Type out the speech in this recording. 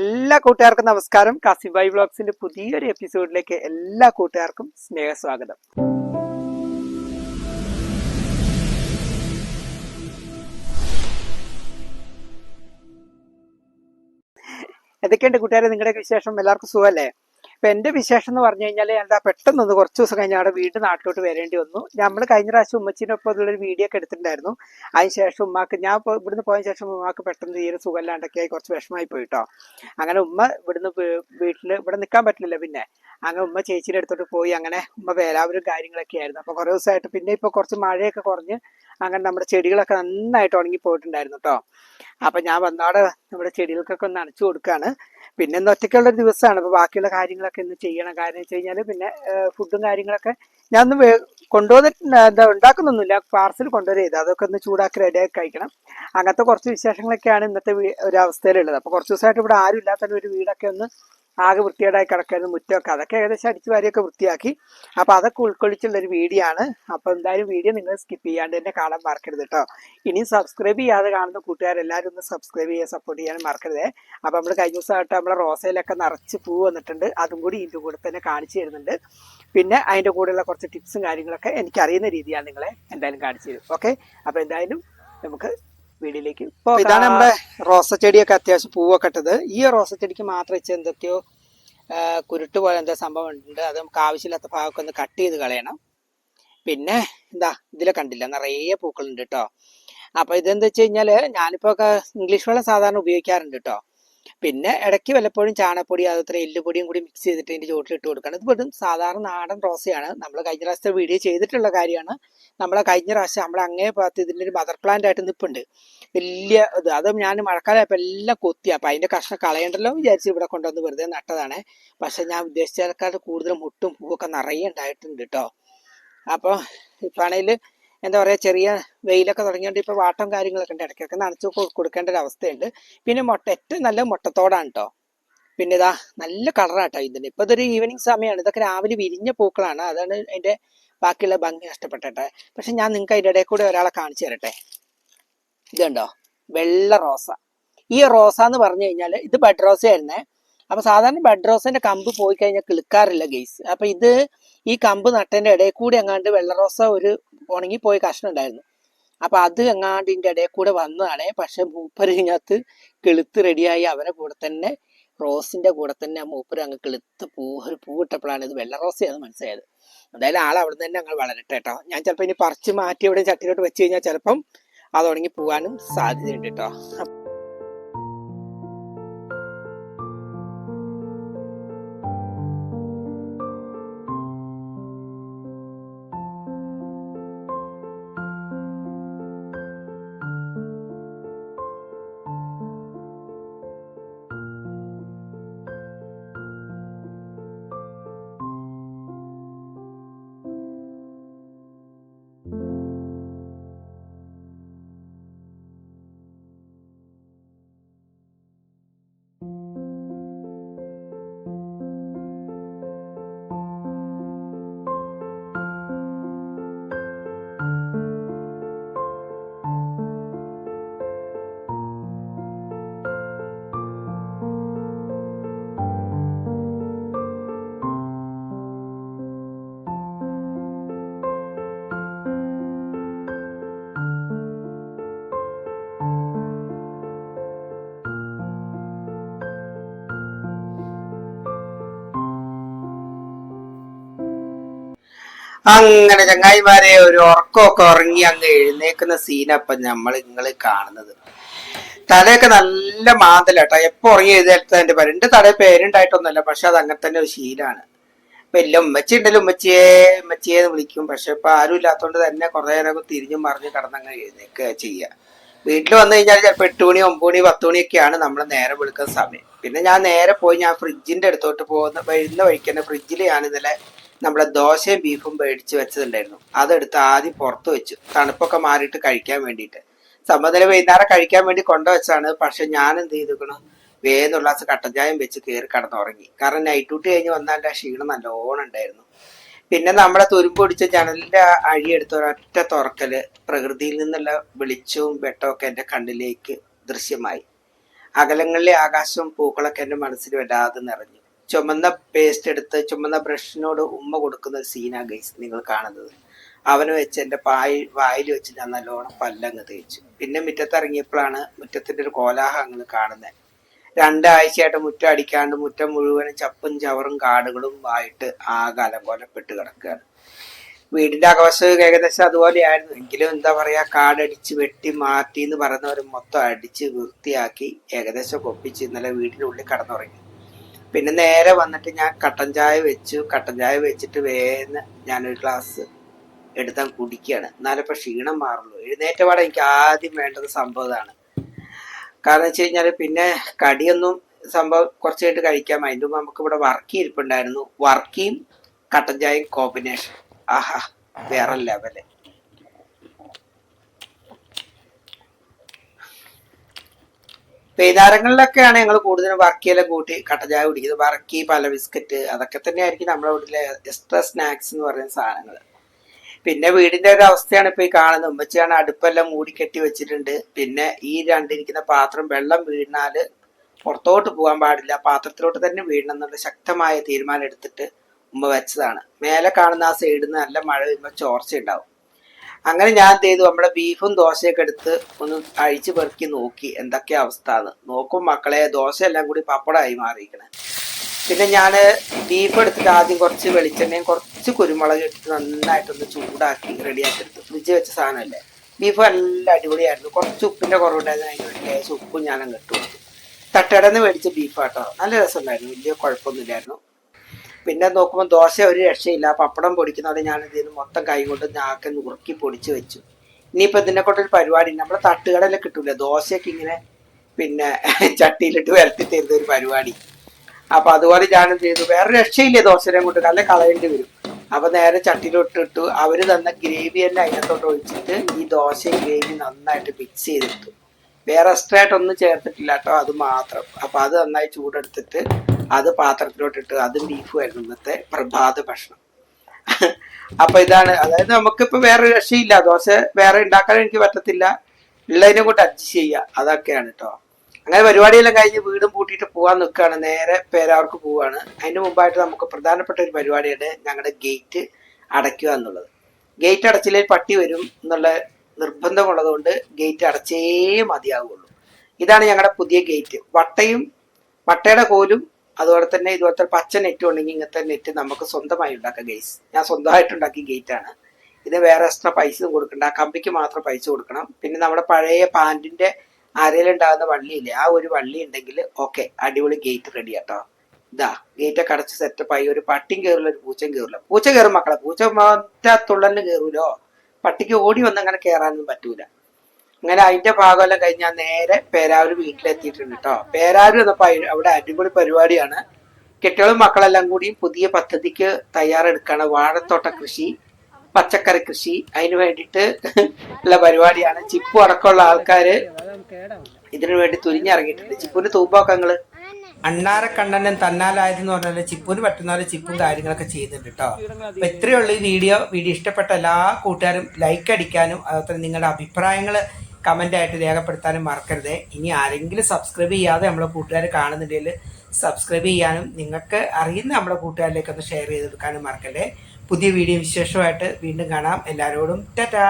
എല്ലാ കൂട്ടുകാർക്കും നമസ്കാരം. കാസിബായി വ്ളോഗ്സിന്റെ പുതിയൊരു എപ്പിസോഡിലേക്ക് എല്ലാ കൂട്ടുകാർക്കും സ്നേഹസ്വാഗതം. എന്തൊക്കെയുണ്ട് കൂട്ടുകാരെ? നിങ്ങളുടെയൊക്കെ വിശേഷം? എല്ലാവർക്കും സുഖമല്ലേ? ഇപ്പൊ എന്റെ വിശേഷം എന്ന് പറഞ്ഞു കഴിഞ്ഞാൽ എന്താ പെട്ടെന്ന് ഒന്ന് കുറച്ച് ദിവസം കഴിഞ്ഞ് അവിടെ വീട് നാട്ടിലോട്ട് വരേണ്ടി വന്നു. നമ്മൾ കഴിഞ്ഞ പ്രാവശ്യം ഉമ്മച്ചിനൊപ്പം ഒരു വീഡിയോ ഒക്കെ എടുത്തിട്ടുണ്ടായിരുന്നു. അതിന് ശേഷം ഉമ്മാക്ക് ഞാൻ ഇവിടുന്ന് പോയ ശേഷം ഉമ്മാക്ക് പെട്ടെന്ന് തീരെ സുഖമില്ലാണ്ടൊക്കെ ആയി കുറച്ച് വിഷമമായി പോയിട്ടോ. അങ്ങനെ ഉമ്മ ഇവിടുന്ന് വീട്ടിൽ ഇവിടെ നിൽക്കാൻ പറ്റില്ലല്ലോ പിന്നെ. അങ്ങനെ ഉമ്മ ചേച്ചിയുടെ അടുത്തോട്ട് പോയി അങ്ങനെ ഉമ്മ വേലാവരും കാര്യങ്ങളൊക്കെ ആയിരുന്നു. അപ്പൊ കുറേ ദിവസമായിട്ട് പിന്നെ ഇപ്പൊ കുറച്ച് മഴയൊക്കെ കുറഞ്ഞ് അങ്ങനെ നമ്മുടെ ചെടികളൊക്കെ നന്നായിട്ട് ഉണങ്ങി പോയിട്ടുണ്ടായിരുന്നു കേട്ടോ അപ്പൊ ഞാൻ വന്നോടെ നമ്മുടെ ചെടികൾക്കൊക്കെ ഒന്ന് അണച്ചു കൊടുക്കാണ്. പിന്നെ ഇന്ന് ഒറ്റയ്ക്കുള്ള ഒരു ദിവസമാണ് അപ്പൊ ബാക്കിയുള്ള കാര്യങ്ങളൊക്കെ ഇന്ന് ചെയ്യണം. കാരണം വെച്ച് കഴിഞ്ഞാൽ പിന്നെ ഫുഡും കാര്യങ്ങളൊക്കെ ഞാൻ ഒന്ന് കൊണ്ടുവന്നിട്ട് എന്താ ഉണ്ടാക്കുന്നൊന്നുമില്ല. പാർസൽ കൊണ്ടുവരെ ചെയ്ത്. അതൊക്കെ ഒന്ന് ചൂടാക്കി റെഡിയാക്കി കഴിക്കണം. അങ്ങനത്തെ കുറച്ച് വിശേഷങ്ങളൊക്കെയാണ് ഇന്നത്തെ ഒരു അവസ്ഥയിലുള്ളത്. അപ്പൊ കുറച്ച് ദിവസമായിട്ട് ഇവിടെ ആരും ഇല്ലാത്ത ഒരു വീടൊക്കെ ഒന്ന് ആകെ വൃത്തികേടായി കിടക്കായിരുന്നു മുറ്റമൊക്കെ. അതൊക്കെ ഏകദേശം അടിച്ചു വാരിയൊക്കെ വൃത്തിയാക്കി. അപ്പൊ അതൊക്കെ ഉൾക്കൊള്ളിച്ചുള്ള ഒരു വീഡിയോ ആണ്. അപ്പൊ എന്തായാലും വീഡിയോ നിങ്ങൾ സ്കിപ്പ് ചെയ്യാണ്ട് തന്നെ കാണാൻ മറക്കരുത് കേട്ടോ ഇനിയും സബ്സ്ക്രൈബ് ചെയ്യാതെ കാണുന്ന കൂട്ടുകാരെല്ലാവരും ഒന്ന് സബ്സ്ക്രൈബ് ചെയ്യാൻ സപ്പോർട്ട് ചെയ്യാൻ മറക്കരുത്. അപ്പൊ നമ്മൾ കഴിഞ്ഞ ദിവസമായിട്ട് നമ്മളെ റോസയിലൊക്കെ നിറച്ച് പൂ വന്നിട്ടുണ്ട്. അതും കൂടി ഇതിന്റെ കൂടെ തന്നെ കാണിച്ചു തരുന്നുണ്ട്. പിന്നെ അതിന്റെ കൂടെയുള്ള കുറച്ച് ടിപ്സും കാര്യങ്ങളൊക്കെ എനിക്ക് അറിയുന്ന രീതിയാണ് നിങ്ങളെ എന്തായാലും കാണിച്ചു തരും. ഓക്കെ അപ്പൊ എന്തായാലും നമുക്ക് പോകാം. ഇതാണ് നമ്മുടെ റോസ ചെടിയൊക്കെ അത്യാവശ്യം പൂവൊക്കെ ഇട്ടത്. ഈ റോസ ചെടിക്ക് മാത്രം എന്തൊക്കെയോ കുരുട്ട് പോലെ എന്തോ സംഭവം ഉണ്ട്. അത് നമുക്ക് ആവശ്യമില്ലാത്ത ഭാഗമൊക്കെ ഒന്ന് കട്ട് ചെയ്ത് കളയണം. പിന്നെ എന്താ ഇതിലെ കണ്ടില്ല നിറയെ പൂക്കളുണ്ട് കേട്ടോ അപ്പൊ ഇതെന്താ വെച്ച് കഴിഞ്ഞാൽ ഞാനിപ്പോ ഒക്കെ ഇംഗ്ലീഷ് വെള്ളം സാധാരണ ഉപയോഗിക്കാറുണ്ട് കേട്ടോ പിന്നെ ഇടയ്ക്ക് വല്ലപ്പോഴും ചാണപ്പൊടി അതുപോലെ എല്ലുപൊടിയും കൂടി മിക്സ് ചെയ്തിട്ട് ഇതിന്റെ ചോട്ടിൽ ഇട്ട് കൊടുക്കണം. ഇത് വെറും സാധാരണ നാടൻ റോസയാണ്. നമ്മൾ കഴിഞ്ഞ പ്രാവശ്യത്തെ വീഡിയോ ചെയ്തിട്ടുള്ള കാര്യമാണ്. നമ്മളെ കഴിഞ്ഞ പ്രാവശ്യം നമ്മളെ അങ്ങേ ഭാഗത്ത് ഇതിന്റെ ഒരു മദർ പ്ലാന്റ് ആയിട്ട് നിൽപ്പുണ്ട് വലിയ ഇത്. അത് ഞാൻ മഴക്കാലമായപ്പോൾ എല്ലാം കൊത്തി. അപ്പം അതിന്റെ കഷ്ണം കളയണ്ടല്ലോ വിചാരിച്ച് ഇവിടെ കൊണ്ടുവന്ന് വെറുതെ നട്ടതാണ്. പക്ഷെ ഞാൻ ഉദ്ദേശിച്ചതിനേക്കാൾ കൂടുതൽ മുട്ടും പൂവൊക്കെ നിറയെ ഉണ്ടായിട്ടുണ്ട് കേട്ടോ അപ്പോൾ ഇപ്പാണേൽ എന്താ പറയുക ചെറിയ വെയിലൊക്കെ തുടങ്ങിയോണ്ട് ഇപ്പോൾ വാട്ടം കാര്യങ്ങളൊക്കെ ഉണ്ട് ഇടയ്ക്കൊക്കെ നനച്ചു കൊടുക്കേണ്ട ഒരു അവസ്ഥയുണ്ട്. പിന്നെ മുട്ട ഏറ്റവും നല്ല മുട്ടത്തോടാണ് കേട്ടോ പിന്നെ ഇതാ നല്ല കളറാട്ടോ ഇതിന്. ഇപ്പോൾ ഇതൊരു ഈവനിങ് സമയമാണ് ഇതൊക്കെ രാവിലെ വിരിഞ്ഞ പൂക്കളാണ്. അതാണ് അതിന്റെ ബാക്കിയുള്ള ഭംഗി നഷ്ടപ്പെട്ടെ പക്ഷെ ഞാൻ നിങ്ങൾക്ക് അതിന്റെ ഇടയിൽ കൂടെ ഒരാളെ കാണിച്ചു തരട്ടെ. ഇതുണ്ടോ? വെള്ള റോസ. ഈ റോസ എന്ന് പറഞ്ഞു കഴിഞ്ഞാൽ ഇത് ബഡ് റോസ ആയിരുന്നേ അപ്പൊ സാധാരണ ബഡ് റോസിന്റെ കമ്പ് പോയി കഴിഞ്ഞാൽ കിളുക്കാറില്ല ഗെയ്സ് അപ്പൊ ഇത് ഈ കമ്പ് നട്ടതിന്റെ ഇടയിൽ കൂടി എങ്ങാണ്ട് വെള്ള റോസ ഒരു ഉണങ്ങിപ്പോയ കഷ്ണം ഉണ്ടായിരുന്നു. അപ്പൊ അത് എങ്ങാണ്ട് ഇതിന്റെ ഇടയിൽ കൂടെ വന്നതാണ്. പക്ഷെ മൂപ്പർ ഇതിനകത്ത് കിളുത്ത് റെഡിയായി അവരെ കൂടെ തന്നെ റോസിന്റെ കൂടെ തന്നെ ആ മൂപ്പര് അങ്ങ് കിളുത്ത് പൂ ഒരു പൂ ഇട്ടപ്പോഴാണ് ഇത് വെള്ള റോസയാണ് മനസ്സിലായത്. എന്തായാലും ആൾ അവിടെ തന്നെ അങ്ങ് വളരട്ടെ കേട്ടോ ഞാൻ ചിലപ്പോൾ ഇനി പറിച്ച് മാറ്റി ഇവിടെ ചട്ടിയിലോട്ട് വെച്ച് കഴിഞ്ഞാൽ ചിലപ്പം അത് ഉണങ്ങി പോകാനും സാധ്യതയുണ്ട് കേട്ടോ അങ്ങനെ ചങ്ങായിമാരെ ഒരു ഉറക്കമൊക്കെ ഉറങ്ങി അങ്ങ് എഴുന്നേക്കുന്ന സീനപ്പ നമ്മൾ നിങ്ങൾ കാണുന്നത്. തലയൊക്കെ നല്ല മാന്തലാട്ടോ. എപ്പോ ഉറങ്ങി എഴുന്നേൽത്ത എന്റെ പേര് എന്റെ തല പേരുണ്ടായിട്ടൊന്നുമല്ല പക്ഷെ അത് അങ്ങനെ തന്നെ ഒരു ശീലാണ്. അപ്പൊ എല്ലാം ഉമ്മച്ചി ഉണ്ടല്ലോ ഉമ്മച്ചിയെ ഉമ്മച്ചിയെ എന്ന് വിളിക്കും. പക്ഷെ ഇപ്പൊ ആരും ഇല്ലാത്തതുകൊണ്ട് തന്നെ കുറെ നേരം തിരിഞ്ഞു മറിഞ്ഞ് കിടന്നങ്ങ് എഴുന്നേക്കുക ചെയ്യുക വീട്ടിൽ വന്നു കഴിഞ്ഞാൽ ചിലപ്പോൾ എട്ട് മണി ഒമ്പത് മണി പത്ത് മണിയൊക്കെയാണ് നമ്മൾ നേരെ വിളിക്കുന്ന സമയം. പിന്നെ ഞാൻ നേരെ പോയി ഞാൻ ഫ്രിഡ്ജിന്റെ അടുത്തോട്ട് പോകുന്ന വരുന്ന വഴിക്ക് തന്നെ ഫ്രിഡ്ജിൽ ഞാൻ ഇന്നലെ നമ്മളെ ദോശയും ബീഫും മേടിച്ച് വെച്ചതുണ്ടായിരുന്നു. അതെടുത്ത് ആദ്യം പുറത്ത് വെച്ചു. തണുപ്പൊക്കെ മാറിയിട്ട് കഴിക്കാൻ വേണ്ടിയിട്ട്. സമ്മതല വൈകുന്നേരം കഴിക്കാൻ വേണ്ടി കൊണ്ടുവച്ചാണ് പക്ഷെ ഞാൻ എന്ത് ചെയ്തിരിക്കണം വേഗം കട്ടഞ്ചായം വെച്ച് കയറി കടന്നുറങ്ങി. കാരണം നൈറ്റ് ഡ്യൂട്ടി കഴിഞ്ഞ് വന്നാൽ ആ ക്ഷീണം നല്ലോണം ഉണ്ടായിരുന്നു. പിന്നെ നമ്മളെ തുരുമ്പ് പിടിച്ച ജനലിന്റെ അഴിയെടുത്ത ഒരൊറ്റ തുറക്കൽ പ്രകൃതിയിൽ നിന്നുള്ള വെളിച്ചവും വെട്ടവും ഒക്കെ എന്റെ കണ്ണിലേക്ക് ദൃശ്യമായി. അകലങ്ങളിലെ ആകാശവും പൂക്കളൊക്കെ എന്റെ മനസ്സിൽ വല്ലാതെ നിറഞ്ഞു. ചുമന്ന പേസ്റ്റ് എടുത്ത് ചുമന്ന ബ്രഷിനോട് ഉമ്മ കൊടുക്കുന്ന ഒരു സീനാ ഗൈസ് നിങ്ങൾ കാണുന്നത്. അവന് വെച്ച് എന്റെ പായി വായിൽ വെച്ച് ഞാൻ നല്ലോണം പല്ലങ്ങ് തേച്ചു. പിന്നെ മുറ്റത്തിറങ്ങിയപ്പോഴാണ് മുറ്റത്തിന്റെ ഒരു കോലാഹം അങ്ങ് കാണുന്നത് രണ്ടാഴ്ചയായിട്ട് മുറ്റം അടിക്കാണ്ട് മുറ്റം മുഴുവനും ചപ്പും ചവറും കാടുകളും ആയിട്ട് പോലെ അലങ്കോലപ്പെട്ട് കിടക്കുകയാണ്. വീടിന്റെ അകവശം ഏകദേശം അതുപോലെയായിരുന്നു. എങ്കിലും എന്താ പറയാ കാടടിച്ച് വെട്ടി മാറ്റി എന്ന് പറയുന്നവർ മൊത്തം അടിച്ച് വൃത്തിയാക്കി ഏകദേശം കൊപ്പിച്ച് ഇന്നലെ വീടിനുള്ളിൽ കടന്നുറങ്ങി. പിന്നെ നേരെ വന്നിട്ട് ഞാൻ കട്ടൻ ചായ വെച്ചു. കട്ടൻ ചായ വെച്ചിട്ട് വേഗം ഞാനൊരു ഗ്ലാസ് എടുത്താൽ കുടിക്കുകയാണ് എന്നാലിപ്പോ ക്ഷീണം മാറുള്ളൂ. എഴുന്നേറ്റപാടെ എനിക്ക് ആദ്യം വേണ്ടത് സംഭവം ഇതാണ് കാരണം വെച്ച് കഴിഞ്ഞാൽ പിന്നെ കടിയൊന്നും സംഭവം കുറച്ച് കഴിഞ്ഞിട്ട് കഴിക്കാം. അതിന്റെ മുമ്പ് നമുക്ക് ഇവിടെ വർക്കി ഇരിപ്പുണ്ടായിരുന്നു വർക്കിയും കട്ടൻ ചായയും കോമ്പിനേഷൻ ആഹാ വേറെ ലെവൽ വൈകുന്നേരങ്ങളിലൊക്കെയാണ് ഞങ്ങൾ കൂടുതലും വർക്കിയെല്ലാം കൂട്ടി കട്ടചായ കുടിക്കുന്നത്. വർക്കി പല ബിസ്ക്കറ്റ് അതൊക്കെ തന്നെയായിരിക്കും നമ്മുടെ വീട്ടിലെ എക്സ്ട്രാ സ്നാക്സ് എന്ന് പറയുന്ന സാധനങ്ങൾ പിന്നെ വീടിന്റെ ഒരു അവസ്ഥയാണ് ഇപ്പൊ ഈ കാണുന്നത്. ഉമ്മച്ചിയാണ് അടുപ്പെല്ലാം മൂടിക്കെട്ടി വെച്ചിട്ടുണ്ട്. പിന്നെ ഈ രണ്ടിരിക്കുന്ന പാത്രം വെള്ളം വീണാൽ പുറത്തോട്ട് പോകാൻ പാടില്ല. പാത്രത്തിലോട്ട് തന്നെ വീഴണം എന്നുള്ള ശക്തമായ തീരുമാനം എടുത്തിട്ട് ഉമ്മ വെച്ചതാണ്. മേലെ കാണുന്ന ആ സൈഡിൽ നിന്ന് നല്ല മഴ വരുമ്പോൾ ചോർച്ച ഉണ്ടാവും അങ്ങനെ ഞാൻ ചെയ്തു നമ്മുടെ ബീഫും ദോശയൊക്കെ എടുത്ത് ഒന്ന് അഴിച്ചു പെറുക്കി നോക്കി. എന്തൊക്കെയാ അവസ്ഥ എന്ന് നോക്കും മക്കളെ ദോശ എല്ലാം കൂടി പപ്പടമായി മാറിയിരിക്കണേ. പിന്നെ ഞാൻ ബീഫ് എടുത്തിട്ട് ആദ്യം കുറച്ച് വെളിച്ചെണ്ണയും കുറച്ച് കുരുമുളക് ഇട്ട് നന്നായിട്ടൊന്ന് ചൂടാക്കി റെഡിയാക്കി എടുത്തു ഫ്രിഡ്ജ് വെച്ച സാധനമല്ലേ. ബീഫ് നല്ല അടിപൊളിയായിരുന്നു. കുറച്ച് ഉപ്പിന്റെ കുറവുണ്ടായിരുന്നു. അതിന് വേണ്ടി ലേശം ഉപ്പും ഞാൻ അങ്ങ് ഇട്ടു തട്ടടന്ന് മേടിച്ച ബീഫാട്ടോ. നല്ല രസമുണ്ടായിരുന്നു. വലിയ കുഴപ്പമൊന്നുമില്ലായിരുന്നു. പിന്നെ നോക്കുമ്പോൾ ദോശ ഒരു രക്ഷയില്ല പപ്പടം പൊടിക്കുന്നതോടെ ഞാൻ എന്ത് ചെയ്തു മൊത്തം കൈ കൊണ്ട് ഞാക്കെ നുറുക്കി പൊടിച്ച് വെച്ചു. ഇനിയിപ്പോൾ ഇതിനെ കൊണ്ടൊരു പരിപാടി നമ്മുടെ തട്ടുകടയിലൊക്കെ കിട്ടൂലേ? ദോശയൊക്കെ ഇങ്ങനെ പിന്നെ ചട്ടിയിലിട്ട് വരത്തി തരുന്ന ഒരു പരിപാടി. അപ്പൊ അതുപോലെ ഞാൻ ചെയ്തു. വേറെ രക്ഷയില്ലേ ദോശനെ കൊണ്ട്? നല്ല കളയേണ്ടി വരും. അപ്പൊ നേരെ ചട്ടിയിലോട്ടിട്ടു അവർ തന്ന ഗ്രേവി തന്നെ അതിനകത്തോട്ട് ഒഴിച്ചിട്ട് ഈ ദോശയും ഗ്രേവി നന്നായിട്ട് മിക്സ് ചെയ്തെടുത്തു. വേറെ എക്സ്ട്രാ ആയിട്ടൊന്നും ചേർത്തിട്ടില്ല കേട്ടോ അത് മാത്രം. അപ്പൊ അത് നന്നായി ചൂടെടുത്തിട്ട് അത് പാത്രത്തിലോട്ടിട്ട് അതും ബീഫും ആയിരുന്നു ഇന്നത്തെ പ്രഭാത ഭക്ഷണം. അപ്പൊ ഇതാണ് അതായത് നമുക്കിപ്പോ വേറെ രക്ഷയില്ല. ദോശ വേറെ ഉണ്ടാക്കാൻ എനിക്ക് പറ്റത്തില്ല. ഉള്ളതിനെ കൊണ്ട് അഡ്ജസ്റ്റ് ചെയ്യുക അതൊക്കെയാണ് കേട്ടോ അങ്ങനെ പരിപാടിയെല്ലാം കഴിഞ്ഞ് വീടും പൂട്ടിയിട്ട് പോകാൻ നിൽക്കുകയാണ്. നേരെ പേരാവർക്ക് പോവാണ്. അതിന് മുമ്പായിട്ട് നമുക്ക് പ്രധാനപ്പെട്ട ഒരു പരിപാടിയാണ് ഞങ്ങളുടെ ഗേറ്റ് അടയ്ക്കുക എന്നുള്ളത്. ഗേറ്റ് അടച്ചില്ലെങ്കിൽ പട്ടി വരും എന്നുള്ള നിർബന്ധമുള്ളതുകൊണ്ട് ഗേറ്റ് അടച്ചേ മതിയാവുള്ളൂ. ഇതാണ് ഞങ്ങളുടെ പുതിയ ഗേറ്റ്. വട്ടയും വട്ടയുടെ കോലും അതുപോലെ തന്നെ ഇതുപോലത്തെ പച്ച നെറ്റ് ഉണ്ടെങ്കിൽ ഇങ്ങനത്തെ നെറ്റ് നമുക്ക് സ്വന്തമായി ഉണ്ടാക്കാം ഗെയ്സ് ഞാൻ സ്വന്തമായിട്ട് ഉണ്ടാക്കിയ ആണ്. ഇത് വേറെ എക്സ്ട്രാ പൈസ കൊടുക്കണ്ട. ആ കമ്പിക്ക് മാത്രം പൈസ കൊടുക്കണം. പിന്നെ നമ്മുടെ പഴയ പാന്റിന്റെ അരയിലുണ്ടാകുന്ന വള്ളിയില്ലേ ആ ഒരു വള്ളി ഉണ്ടെങ്കിൽ ഓക്കെ അടിപൊളി ഗേറ്റ് റെഡി ആട്ടോ. ഇതാ ഗേറ്റൊക്കെ അടച്ച് സെറ്റപ്പ് ആയി. ഒരു പട്ടിയും കയറില്ല ഒരു പൂച്ചയും കയറില്ല പൂച്ച കയറും മക്കളെ. പൂച്ച മറ്റാ തുള്ളലിന് കയറൂലോ പട്ടിക്ക് ഓടി വന്ന് അങ്ങനെ കയറാനൊന്നും പറ്റൂല. അങ്ങനെ അതിന്റെ ഭാഗമെല്ലാം കഴിഞ്ഞാൽ നേരെ പേരാവൂർ വീട്ടിലെത്തിയിട്ടുണ്ട് കേട്ടോ. പേരാവൂർ എന്നപ്പോ അവിടെ അടിപൊളി പരിപാടിയാണ്. കെട്ടികളും മക്കളെല്ലാം കൂടി പുതിയ പദ്ധതിക്ക് തയ്യാറെടുക്കാണ്. വാഴത്തോട്ട കൃഷി പച്ചക്കറി കൃഷി. അതിന് വേണ്ടിയിട്ട് ഉള്ള പരിപാടിയാണ്. ചിപ്പു അടക്കമുള്ള ആൾക്കാര് ഇതിനു വേണ്ടി തുരിഞ്ഞിറങ്ങിയിട്ടുണ്ട് ചിപ്പുവിന്റെ തൂമ്പൊക്കങ്ങൾ അണ്ണാര കണ്ണനും തന്നാലായതെന്ന് പറഞ്ഞാൽ ചിപ്പുവിന് പറ്റുന്ന പോലെ ചിപ്പും കാര്യങ്ങളൊക്കെ ചെയ്യുന്നുണ്ട് കേട്ടോ. അപ്പൊ എത്രയുള്ള ഈ വീഡിയോ. വീഡിയോ ഇഷ്ടപ്പെട്ട എല്ലാ കൂട്ടുകാരും ലൈക്ക് അടിക്കാനും അതുപോലെ നിങ്ങളുടെ അഭിപ്രായങ്ങൾ കമന്റ് ആയിട്ട് രേഖപ്പെടുത്താനും മറക്കരുത്. ഇനി ആരെങ്കിലും സബ്സ്ക്രൈബ് ചെയ്യാതെ നമ്മളെ കൂട്ടുകാർ കാണുന്നുണ്ടെങ്കിൽ സബ്സ്ക്രൈബ് ചെയ്യാനും നിങ്ങൾക്ക് അറിയുന്ന നമ്മുടെ കൂട്ടുകാരിലേക്ക് ഒന്ന് ഷെയർ ചെയ്തെടുക്കാനും മറക്കല്ലേ. പുതിയ വീഡിയോ വിശേഷമായിട്ട് വീണ്ടും കാണാം. എല്ലാവരോടും ടാറ്റാ!